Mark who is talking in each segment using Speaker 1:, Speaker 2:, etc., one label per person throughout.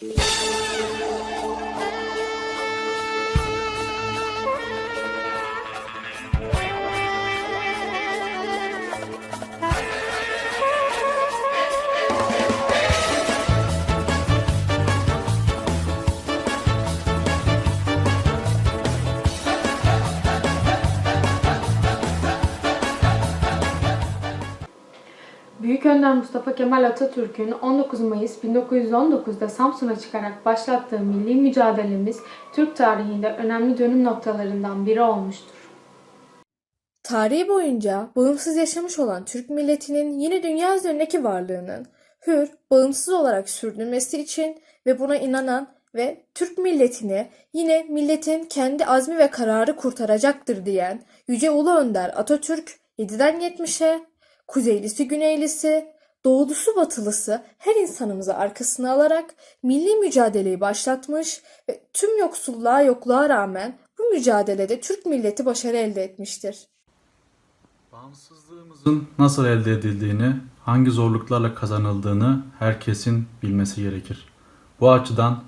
Speaker 1: Yeah. Büyük Önder Mustafa Kemal Atatürk'ün 19 Mayıs 1919'da Samsun'a çıkarak başlattığı milli mücadelemiz Türk tarihinde önemli dönüm noktalarından biri olmuştur.
Speaker 2: Tarihi boyunca bağımsız yaşamış olan Türk milletinin yine dünya üzerindeki varlığının hür, bağımsız olarak sürdürmesi için ve buna inanan ve Türk milletini yine milletin kendi azmi ve kararı kurtaracaktır diyen Yüce Ulu Önder Atatürk 7'den 70'e, kuzeylisi güneylisi, doğulusu batılısı her insanımızı arkasına alarak milli mücadeleyi başlatmış ve tüm yoksulluğa yokluğa rağmen bu mücadelede Türk milleti başarı elde etmiştir.
Speaker 3: Bağımsızlığımızın nasıl elde edildiğini, hangi zorluklarla kazanıldığını herkesin bilmesi gerekir. Bu açıdan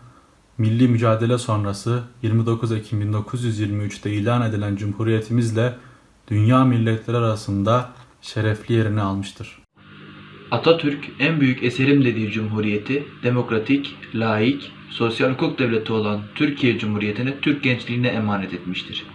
Speaker 3: milli mücadele sonrası 29 Ekim 1923'te ilan edilen Cumhuriyetimizle dünya milletleri arasında şerefli yerini almıştır.
Speaker 4: Atatürk en büyük eserim dediği cumhuriyeti demokratik, laik, sosyal hukuk devleti olan Türkiye Cumhuriyeti'ne Türk gençliğine emanet etmiştir.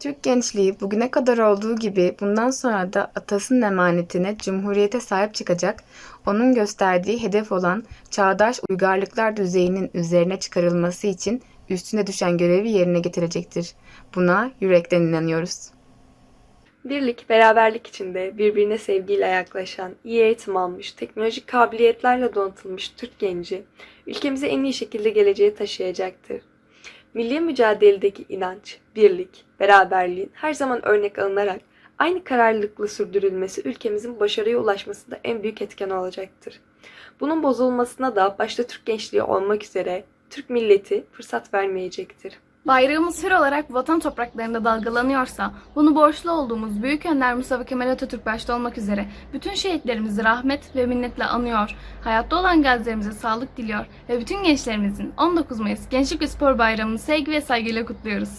Speaker 5: Türk gençliği bugüne kadar olduğu gibi bundan sonra da atasının emanetine Cumhuriyete sahip çıkacak, onun gösterdiği hedef olan çağdaş uygarlıklar düzeyinin üzerine çıkarılması için üstüne düşen görevi yerine getirecektir. Buna yürekten inanıyoruz.
Speaker 6: Birlik, beraberlik içinde birbirine sevgiyle yaklaşan, iyi eğitim almış, teknolojik kabiliyetlerle donatılmış Türk genci, ülkemizi en iyi şekilde geleceğe taşıyacaktır. Milli mücadeledeki inanç, birlik, beraberliğin her zaman örnek alınarak aynı kararlılıkla sürdürülmesi ülkemizin başarıya ulaşmasında en büyük etken olacaktır. Bunun bozulmasına da başta Türk gençliği olmak üzere Türk milleti fırsat vermeyecektir.
Speaker 7: Bayrağımız hür olarak vatan topraklarında dalgalanıyorsa, bunu borçlu olduğumuz Büyük Önder Mustafa Kemal Atatürk başta olmak üzere bütün şehitlerimizi rahmet ve minnetle anıyor, hayatta olan gazilerimize sağlık diliyor ve bütün gençlerimizin 19 Mayıs Gençlik ve Spor Bayramı'nı sevgi ve saygıyla kutluyoruz.